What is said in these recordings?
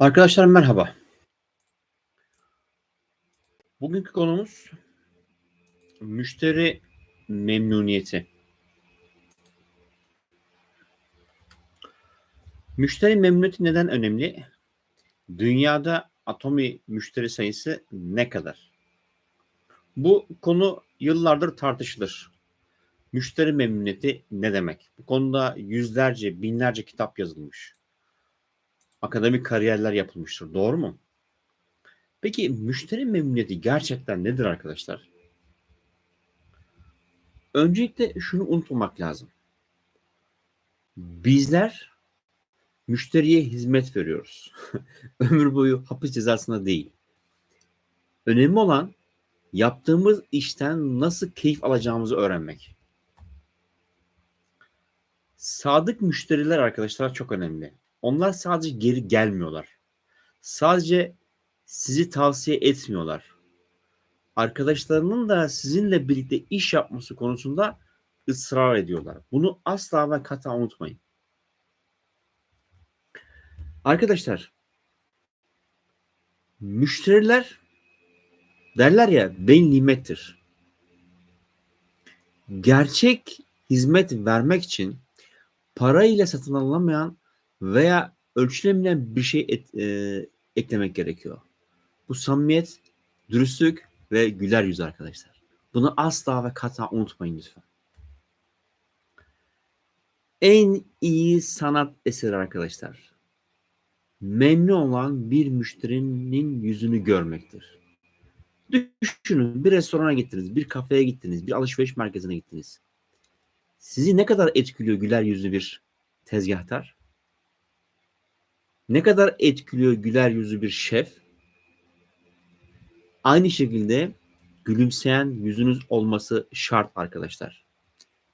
Arkadaşlar merhaba. Bugünkü konumuz müşteri memnuniyeti. Müşteri memnuniyeti neden önemli? Dünyada atomi müşteri sayısı ne kadar? Bu konu yıllardır tartışılır. Müşteri memnuniyeti ne demek? Bu konuda yüzlerce, binlerce kitap yazılmış akademik kariyerler yapılmıştır. Doğru mu? Peki müşteri memnuniyeti gerçekten nedir arkadaşlar? Öncelikle şunu unutmamak lazım. Bizler müşteriye hizmet veriyoruz. Ömür boyu hapis cezasına değil. Önemli olan yaptığımız işten nasıl keyif alacağımızı öğrenmek. Sadık müşteriler arkadaşlar çok önemli. Onlar sadece geri gelmiyorlar. Sadece sizi tavsiye etmiyorlar. Arkadaşlarının da sizinle birlikte iş yapması konusunda ısrar ediyorlar. Bunu asla ve kata unutmayın. Arkadaşlar müşteriler derler ya ben nimettir. Gerçek hizmet vermek için parayla satın alınamayan veya ölçülemeyen bir şey et, e, eklemek gerekiyor. Bu samimiyet, dürüstlük ve güler yüz arkadaşlar. Bunu asla ve kata unutmayın lütfen. En iyi sanat eseri arkadaşlar. Memnun olan bir müşterinin yüzünü görmektir. Düşünün bir restorana gittiniz, bir kafeye gittiniz, bir alışveriş merkezine gittiniz. Sizi ne kadar etkiliyor güler yüzlü bir tezgahtar? Ne kadar etkiliyor güler yüzlü bir şef? Aynı şekilde gülümseyen yüzünüz olması şart arkadaşlar.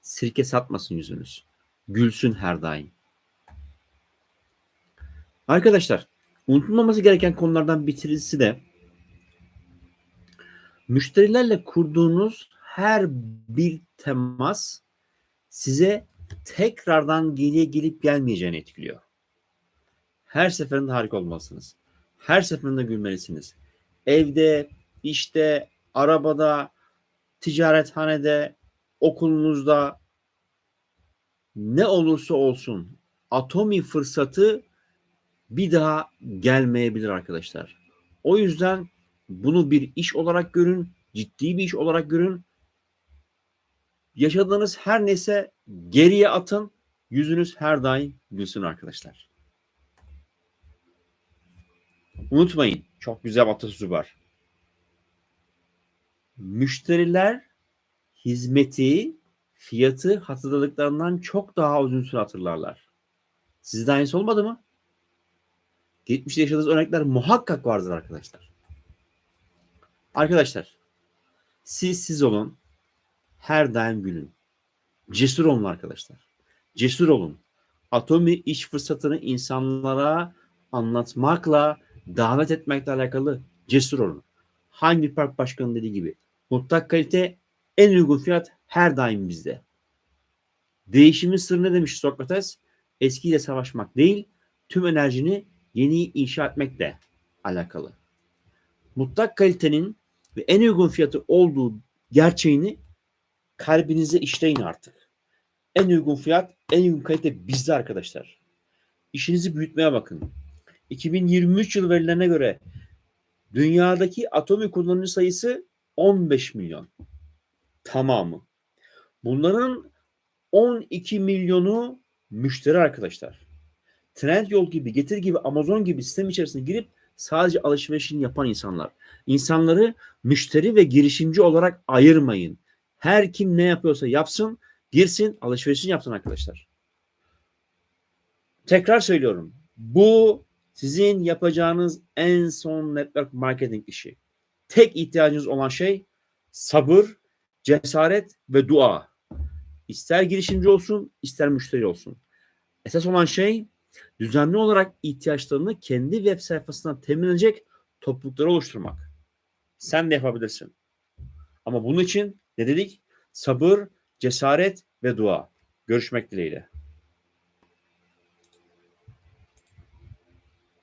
Sirke satmasın yüzünüz. Gülsün her daim. Arkadaşlar unutulmaması gereken konulardan bitirisi de müşterilerle kurduğunuz her bir temas size tekrardan geriye gelip gelmeyeceğini etkiliyor. Her seferinde harika olmalısınız. Her seferinde gülmelisiniz. Evde, işte, arabada, ticarethanede, okulunuzda ne olursa olsun atomi fırsatı bir daha gelmeyebilir arkadaşlar. O yüzden bunu bir iş olarak görün, ciddi bir iş olarak görün. Yaşadığınız her neyse geriye atın. Yüzünüz her daim gülsün arkadaşlar. Unutmayın çok güzel bir atasözü var. Müşteriler hizmeti, fiyatı hatırladıklarından çok daha uzun süre hatırlarlar. Sizde aynısı olmadı mı? Geçmişte yaşadığınız örnekler muhakkak vardır arkadaşlar. Arkadaşlar, siz siz olun, her daim gülün. Cesur olun arkadaşlar. Cesur olun. Atomi iş fırsatını insanlara anlatmakla, davet etmekle alakalı cesur olun. Hangi park başkanı dediği gibi mutlak kalite en uygun fiyat her daim bizde. Değişimin sırrı ne demiş Sokrates? Eskiyle savaşmak değil, tüm enerjini yeni inşa etmekle alakalı. Mutlak kalitenin ve en uygun fiyatı olduğu gerçeğini kalbinize işleyin artık. En uygun fiyat, en uygun kalite bizde arkadaşlar. İşinizi büyütmeye bakın. 2023 yıl verilerine göre dünyadaki atomi kullanıcı sayısı 15 milyon. Tamamı. Bunların 12 milyonu müşteri arkadaşlar. Trendyol gibi, Getir gibi, Amazon gibi sistem içerisine girip sadece alışverişini yapan insanlar. İnsanları müşteri ve girişimci olarak ayırmayın. Her kim ne yapıyorsa yapsın, girsin, alışverişini yapsın arkadaşlar. Tekrar söylüyorum. Bu sizin yapacağınız en son network marketing işi. Tek ihtiyacınız olan şey sabır, cesaret ve dua. İster girişimci olsun, ister müşteri olsun. Esas olan şey düzenli olarak ihtiyaçlarını kendi web sayfasından temin edecek toplulukları oluşturmak. Sen de yapabilirsin. Ama bunun için ne dedik? Sabır, cesaret ve dua. Görüşmek dileğiyle.